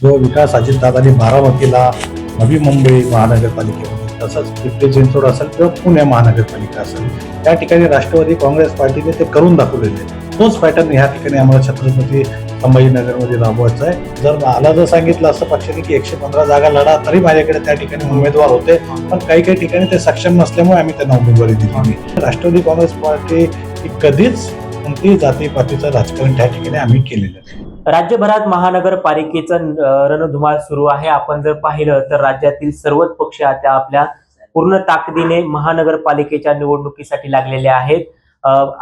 जो विकास अजितदादांनी बारामतीला नवी मुंबई महानगरपालिकेमध्ये तसंच पिंपरी चिंचवड असेल किंवा पुणे महानगरपालिका असेल त्या ठिकाणी राष्ट्रवादी काँग्रेस पार्टीने ते करून दाखवलेले तोच पॅटर्न ह्या ठिकाणी आम्हाला छत्रपती संभाजीनगरमध्ये राबवायचं आहे. जर मला जर सांगितलं असं पक्षाने की एकशे पंधरा जागा लढा तरी माझ्याकडे त्या ठिकाणी उमेदवार होते. पण काही काही ठिकाणी ते सक्षम नसल्यामुळे आम्ही त्यांना उमेदवारी दिली राष्ट्रवादी काँग्रेस पार्टी ही कधीच कोणतीही जातीपातीचं राजकारण त्या ठिकाणी आम्ही केलेलं नाही. राज्यभरात महानगरपालिकेचं रणधुमाळ सुरू आहे. आपण जर पाहिलं तर राज्यातील सर्वच पक्ष आता आपल्या पूर्ण ताकदीने महानगरपालिकेच्या निवडणुकीसाठी लागलेले आहेत.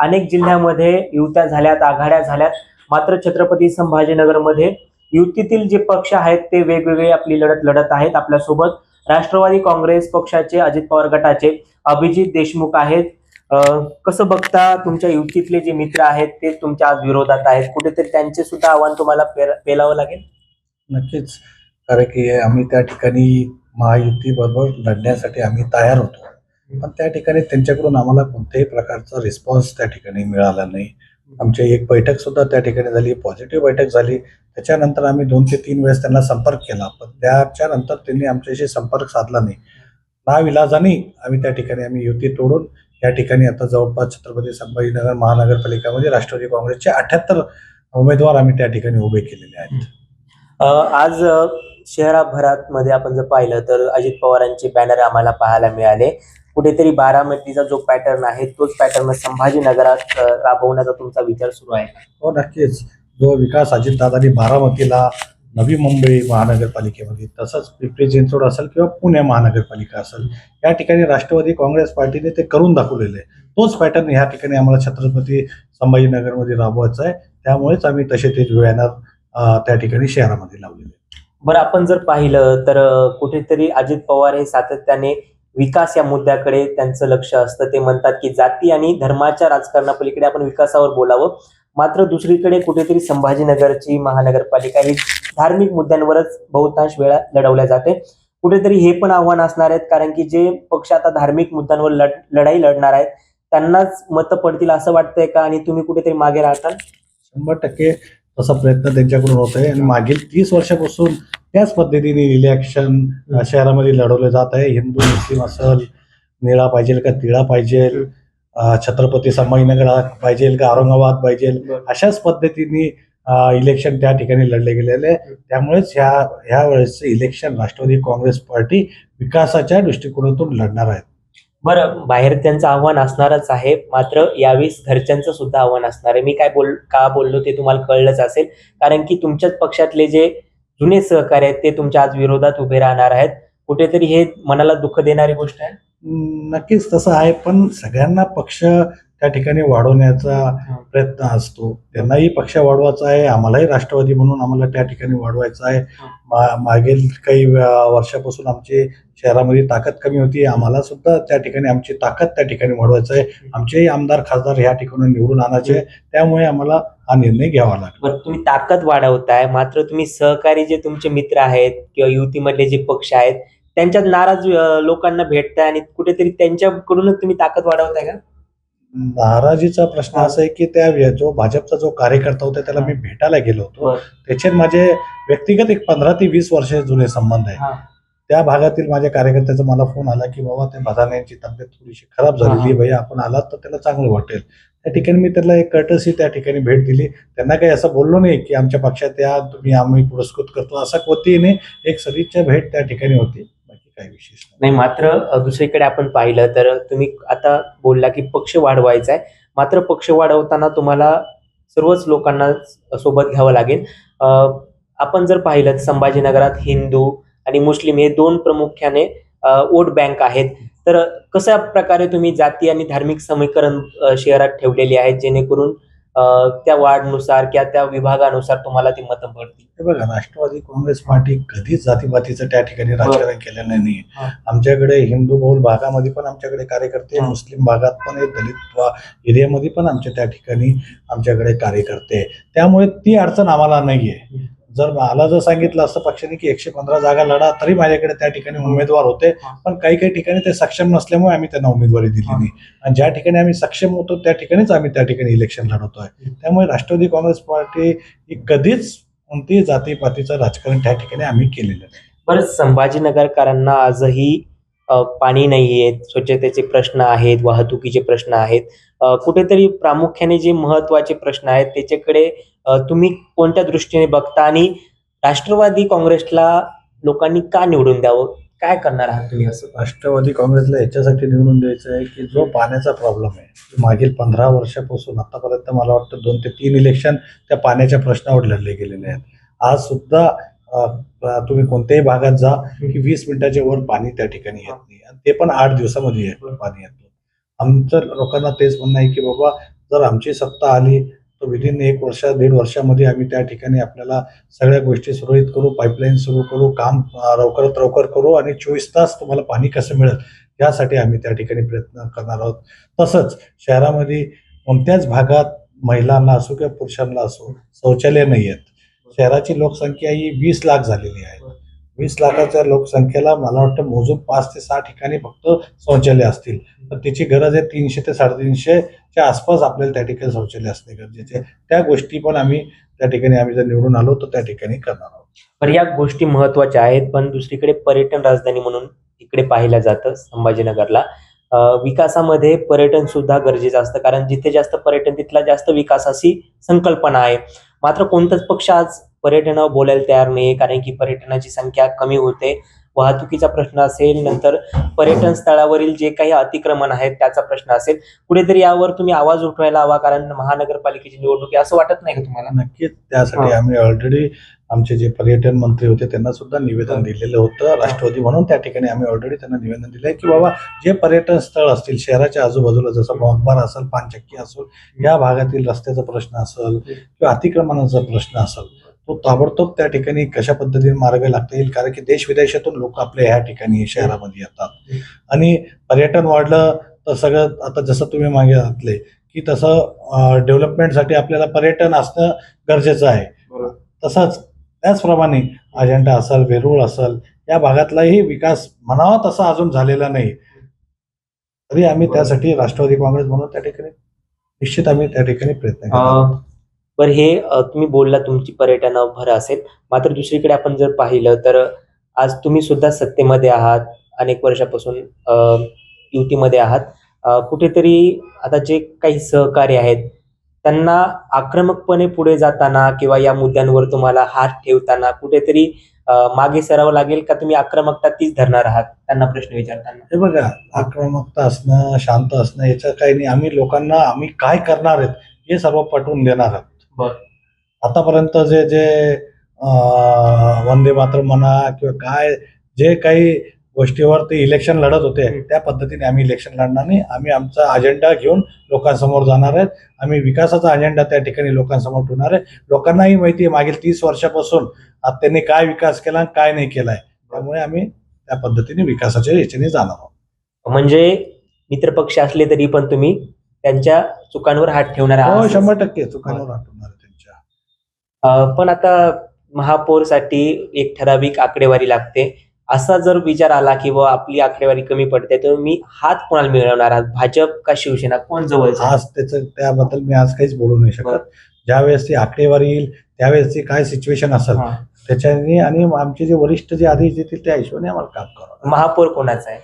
अनेक जिल्ह्यामध्ये युत्या झाल्यात आघाड्या झाल्यात. मात्र छत्रपती संभाजीनगरमध्ये युतीतील जे पक्ष आहेत ते वेगवेगळे आपली लढत लढत आहेत. आपल्यासोबत राष्ट्रवादी काँग्रेस पक्षाचे अजित पवार गटाचे अभिजित देशमुख आहेत. कसं बघता तुमच्या युतीतले जे मित्र आहेत ते तुमच्या आज विरोधात आहेत. कुठेतरी त्यांचे सुद्धा आव्हान तुम्हाला पेलावं लागेल? नक्कीच. कारण की आम्ही त्या ठिकाणी महायुती बरोबर लढण्यासाठी आम्ही तयार होतो. पण त्या ठिकाणी त्यांच्याकडून आम्हाला कोणत्याही प्रकारचा रिस्पॉन्स त्या ठिकाणी मिळाला नाही. आमची एक बैठक सुद्धा त्या ठिकाणी झाली पॉझिटिव्ह बैठक झाली. त्याच्यानंतर आम्ही दोन ते तीन वेळेस त्यांना संपर्क केला. पण त्याच्यानंतर त्यांनी आमच्याशी संपर्क साधला नाही. नाविलाजाने आम्ही त्या ठिकाणी आम्ही युती तोडून या ठिकाणी आता जवळपास छत्रपती संभाजीनगर महानगरपालिकामध्ये राष्ट्रवादी काँग्रेसचे अठ्याहत्तर उमेदवार आम्ही त्या ठिकाणी उभे केलेले आहेत. आज शहराभरात मध्ये आपण जर पाहिलं तर अजित पवारांचे बॅनर आम्हाला पाहायला मिळाले. कुठेतरी बारामतीचा जो पॅटर्न आहे तोच पॅटर्न संभाजीनगरात राबवण्याचा तुमचा विचार सुरू आहे हो नक्कीच. जो विकास अजितदादांनी बारामतीला नवी मुंबई महानगरपालिकेमध्ये तसंच पिंपरी चिंचवड असेल किंवा पुणे महानगरपालिका असेल या ठिकाणी राष्ट्रवादी काँग्रेस पार्टीने ते करून दाखवलेलं आहे. तोच पॅटर्न ह्या ठिकाणी आम्हाला छत्रपती संभाजीनगरमध्ये राबवायचा आहे. त्यामुळेच आम्ही तसे ते बॅनर त्या ठिकाणी शहरामध्ये लावलेले बरं आपण जर पाहिलं तर कुठेतरी अजित पवार हे सातत्याने विकास या मुद्द्याकडे त्यांचं लक्ष असतं. ते म्हणतात की जाती आणि धर्माच्या राजकारणापलीकडे आपण विकासावर बोलावं. मात्र दुसरीकडे कुठेतरी संभाजीनगरची महानगरपालिका ही धार्मिक मुद्द्यांवरच बहुतांश वेळा लढवल्या जाते. कुठेतरी हे पण आव्हान असणार आहेत कारण की जे पक्ष आता धार्मिक मुद्द्यांवर लढ लढाई लढणार आहेत त्यांनाच मतं पडतील असं वाटतंय का? आणि तुम्ही कुठेतरी मागे राहताल? शंभर टक्के तसा प्रयत्न त्यांच्याकडून होत आहे. आणि मागील तीस वर्षापासून त्याच पद्धतीने इलेक्शन शहरामध्ये लढवलं जात आहे. हिंदू मुस्लिम असेल निळा पाहिजे का तिळा पाहिजे छत्रपती संभाजीनगर पाहिजे का औरंगाबाद पाहिजे अशाच पद्धतीने इलेक्शन त्या ठिकाणी लढले गेलेले. आहे त्यामुळेच ह्या ह्या वेळेस इलेक्शन राष्ट्रवादी काँग्रेस पार्टी विकासाच्या दृष्टिकोनातून लढणार आहेत बरं बाहेर त्यांचं आव्हान असणारच आहे. मात्र यावेळेस घरच्यांचं सुद्धा आव्हान असणार आहे. मी काय बोल का बोललो ते तुम्हाला कळलंच असेल. कारण की तुमच्याच पक्षातले जे जुने सहकारी आहेत ते तुमच्या आज विरोधात उभे राहणार आहेत. कुठेतरी हे मनाला दुःख देणारी गोष्ट आहे. नक्कीच तसं आहे पण सगळ्यांना पक्ष त्या ठिकाणी वाढवण्याचा प्रयत्न असतो. त्यांनाही पक्ष वाढवायचा आहे आम्हालाही राष्ट्रवादी म्हणून आम्हाला त्या ठिकाणी वाढवायचं आहे. मा- मागील काही वर्षापासून आमची शहरामध्ये ताकद कमी होती आम्हाला सुद्धा त्या ठिकाणी आमची ताकद त्या ठिकाणी वाढवायचं आहे. आमचेही आमदार खासदार ह्या ठिकाणी निवडून आणायचे आहे. त्यामुळे आम्हाला हा निर्णय घ्यावा लागला. बरं तुम्ही ताकद वाढवताय मात्र तुम्ही सहकारी जे तुमचे मित्र आहेत किंवा युतीमधले जे पक्ष आहेत त्यांच्यात नाराज लोकांना भेटताय आणि कुठेतरी त्यांच्याकडूनच तुम्ही ताकद वाढवताय का? नाराजीचा प्रश्न असा आहे की त्या जो भाजपचा जो कार्यकर्ता होता त्याला मी भेटायला गेलो होतो. त्याचे माझे व्यक्तिगत एक पंधरा ते वीस वर्ष जुने संबंध आहे. त्या भागातील माझ्या कार्यकर्त्याचा मला फोन आला की बाबा त्या भदाने यांची तब्येत थोडीशी खराब झालेली भैया आपण आलात तर त्याला चांगलं वाटेल. त्या ठिकाणी मी त्याला एक कर्टसी त्या ठिकाणी भेट दिली. त्यांना काही असं बोललो नाही की आमच्या पक्षात या तुम्ही आम्ही पुरस्कृत करतो असं कोणतीही एक सदिच्छा भेट त्या ठिकाणी होती. काही विशेष नाही. मात्र दुसरीकडे आपण पाहिलं तर तुम्ही आता बोलला की पक्ष वाढवायचा आहे. मात्र पक्ष वाढवताना तुम्हाला सर्वच लोकांना सोबत घ्यावं लागेल. आपण जर पाहिलं संभाजीनगरात हिंदू आणि मुस्लिम हे दोन प्रामुख्याने वोट बँक आहेत. तर कशा प्रकारे तुम्ही जाती आणि धार्मिक समीकरण शहरात ठेवलेली आहेत जेणेकरून त्या वार्डनुसार किंवा त्या विभागानुसार तुम्हाला ती मतं पडतील हे बघा राष्ट्रवादी काँग्रेस पार्टी कधीच जातीपातीचं त्या ठिकाणी राजकारण केलेलं नाही. आमच्याकडे हिंदू बहुल भागामध्ये पण आमच्याकडे कार्यकर्ते. मुस्लिम भागात पण दलित एरियामध्ये पण आमच्या त्या ठिकाणी आमच्याकडे कार्यकर्ते. त्यामुळे ती अडचण आम्हाला नाहीये. जर मला जर सांगितलं असतं पक्षाने की एकशे पंधरा जागा लढा तरी माझ्याकडे त्या ठिकाणी उमेदवार होते. हा. पण काही काही ठिकाणी ते सक्षम नसल्यामुळे आम्ही त्यांना उमेदवारी दिली. नाही. आणि ज्या ठिकाणी आम्ही सक्षम होतो त्या ठिकाणीच आम्ही त्या ठिकाणी इलेक्शन लढवतोय. त्यामुळे राष्ट्रवादी काँग्रेस पार्टी ही कधीच कोणतीही जातीपातीचं राजकारण त्या ठिकाणी आम्ही केलेलं नाही. बरं संभाजीनगरकरांना आजही पाणी नाही आहेत स्वच्छतेचे प्रश्न आहेत वाहतुकीचे प्रश्न आहेत. कुठेतरी प्रामुख्याने जे महत्त्वाचे प्रश्न आहेत त्याच्याकडे तुम्ही कोणत्या दृष्टीने बघता आणि राष्ट्रवादी काँग्रेसला लोकांनी का निवडून द्यावं? काय करणार आहात तुम्ही? असं राष्ट्रवादी काँग्रेसला याच्यासाठी निवडून द्यायचं आहे की जो पाण्याचा प्रॉब्लेम आहे मागील पंधरा वर्षापासून आतापर्यंत मला वाटतं दोन ते तीन इलेक्शन त्या पाण्याच्या प्रश्नावर लढले गेलेले आहेत. आज सुद्धा तुम्ही कोणत्याही भागात जा की वीस मिनिटाच्या वर पाणी त्या ठिकाणी येत नाही. आणि ते पण आठ दिवसामध्ये येत- पाणी येतं आमचं लोकांना तेच म्हणणं आहे की बाबा जर आमची सत्ता आली तर विदिन एक वर्ष दीड वर्षामध्ये आम्ही त्या ठिकाणी आपल्याला सगळ्या गोष्टी सुरळीत करू पाईपलाईन सुरू करू काम लवकरात लवकर करू आणि चोवीस तास तुम्हाला पाणी कसं मिळेल यासाठी आम्ही त्या ठिकाणी प्रयत्न करणार आहोत. तसंच शहरामध्ये कोणत्याच भागात महिलांना असो किंवा पुरुषांना असो शौचालय नाही आहेत. शहराची लोकसंख्या ही वीस लाख झालेली आहे. वीस लाखाच्या लोकसंख्येला मला वाटतं मोजून पाच ते सहा ठिकाणी फक्त शौचालय असतील. तर त्याची गरज आहे तीनशे ते साडेतीनशेच्या आसपास आपल्याला त्या ठिकाणी शौचालय असणे गरजेचे त्या गोष्टी पण आम्ही त्या ठिकाणी आम्ही जर निवडून आलो तर त्या ठिकाणी करणार आहोत. तर या गोष्टी महत्त्वाच्या आहेत पण दुसरीकडे पर्यटन राजधानी म्हणून इकडे पाहिलं जातं संभाजीनगरला. विकासामध्ये पर्यटन सुद्धा गरजेचं असतं कारण जिथे जास्त पर्यटन तिथला जास्त विकास अशी संकल्पना आहे. मात्र कोणताच पक्ष आज पर्यटनावर बोलायला तयार नाही कारण की पर्यटनाची संख्या कमी होते. वाहतुकीचा प्रश्न असेल नंतर पर्यटन स्थळावरील जे काही अतिक्रमण आहेत त्याचा प्रश्न असेल. कुठेतरी यावर तुम्ही आवाज उठवायला हवा कारण महानगरपालिकेची निवडणूक आहे. असं वाटत नाही का तुम्हाला? नक्कीच त्यासाठी. आम्ही ऑलरेडी आमचे जे पर्यटन मंत्री होते त्यांना सुद्धा निवेदन दिलेलं होतं राष्ट्रवादी म्हणून. त्या ठिकाणी आम्ही ऑलरेडी त्यांना निवेदन दिलंय की बाबा जे पर्यटन स्थळ असतील शहराच्या आजूबाजूला जसं मॉकबार असेल पानचक्की असेल या भागातील रस्त्याचा प्रश्न असेल किंवा अतिक्रमणाचा प्रश्न असेल तो ताबडतोब त्या ठिकाणी कशा पद्धतीने मार्ग लागता येईल? कारण की देश विदेशातून लोक आपल्या ह्या ठिकाणी शहरामध्ये येतात. आणि पर्यटन वाढलं तर सगळं आता जसं तुम्ही मागे घातले की तसं डेव्हलपमेंटसाठी आपल्याला पर्यटन असणं गरजेचं आहे. तसंच त्याचप्रमाणे अजंठा असेल वेरूळ असेल या भागातलाही विकास म्हणावा तसा अजून झालेला नाही. तरी आम्ही त्यासाठी राष्ट्रवादी काँग्रेस म्हणून त्या ठिकाणी निश्चित आम्ही त्या ठिकाणी प्रयत्न बरं हे तुम्ही बोलला तुमची पर्यटनावर भर असेल. मात्र दुसरीकडे आपण जर पाहिलं तर आज तुम्ही सुद्धा सत्तेमध्ये आहात अनेक वर्षापासून युतीमध्ये आहात. कुठेतरी आता जे काही सहकारी आहेत त्यांना आक्रमकपणे पुढे जाताना किंवा या मुद्द्यांवर तुम्हाला हात ठेवताना कुठेतरी मागे सरावं लागेल का तुम्ही आक्रमकता तीच धरणार आहात? त्यांना प्रश्न विचारताना. हे बघा आक्रमकता असणं शांत असणं याचं काही नाही. आम्ही लोकांना आम्ही काय करणार आहेत हे सर्व पटवून देणार आहोत. बरं. आतापर्यंत जे जे वंदे मातरम म्हणा किंवा काय जे काही गोष्टीवर ते इलेक्शन लढत होते. त्या पद्धतीने आम्ही इलेक्शन लढणार नाही. आम्ही आमचा अजेंडा घेऊन लोकांसमोर जाणार आहेत. आम्ही विकासाचा अजेंडा त्या ठिकाणी लोकांसमोर ठेवणार आहे. लोकांनाही माहिती आहे मागील तीस वर्षापासून त्यांनी काय विकास केला आणि काय नाही केलाय. त्यामुळे आम्ही त्या पद्धतीने विकासाच्या याच्याने जाणार आहोत. म्हणजे मित्रपक्ष असले तरी पण तुम्ही त्यांच्या चुकांवर हात ठेवणार हो आहात. शंभर टक्के चुकांवर आठवणार आहे त्यांच्या. अं, पण आता महापौरसाठी एक ठराविक आकडेवारी लागते. असा जर विचार आला की बुवा आपली आकडेवारी कमी पडते तर मी हात कोणाला मिळवणार आहात? भाजप का शिवसेना? कोण जवळचं आहे? आज त्याचं त्याबद्दल मी आज काहीच बोलू नाही. शकत. ज्यावेळेस ती आकडेवारी येईल त्यावेळेस ती काय सिच्युएशन असेल. त्याच्याने आणि आमचे जे वरिष्ठ जे आदेश देतील त्या हिशोबाने आम्हाला काम करावं महापौर कोणाचा आहे?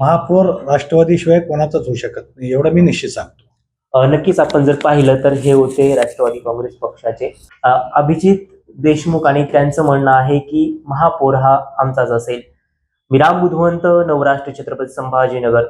महापौर राष्ट्रवादीशिवाय कोणाचाच होऊ शकत नाही एवढं मी निश्चित सांगतो. नक्कीच आपण जर पाहिलं तर हे होते राष्ट्रवादी काँग्रेस पक्षाचे. अभिजित देशमुख आणि त्यांचं म्हणणं आहे की महापौर हा आमचाच असेल. मी राम बुधवंत नवराष्ट्र छत्रपती संभाजीनगर.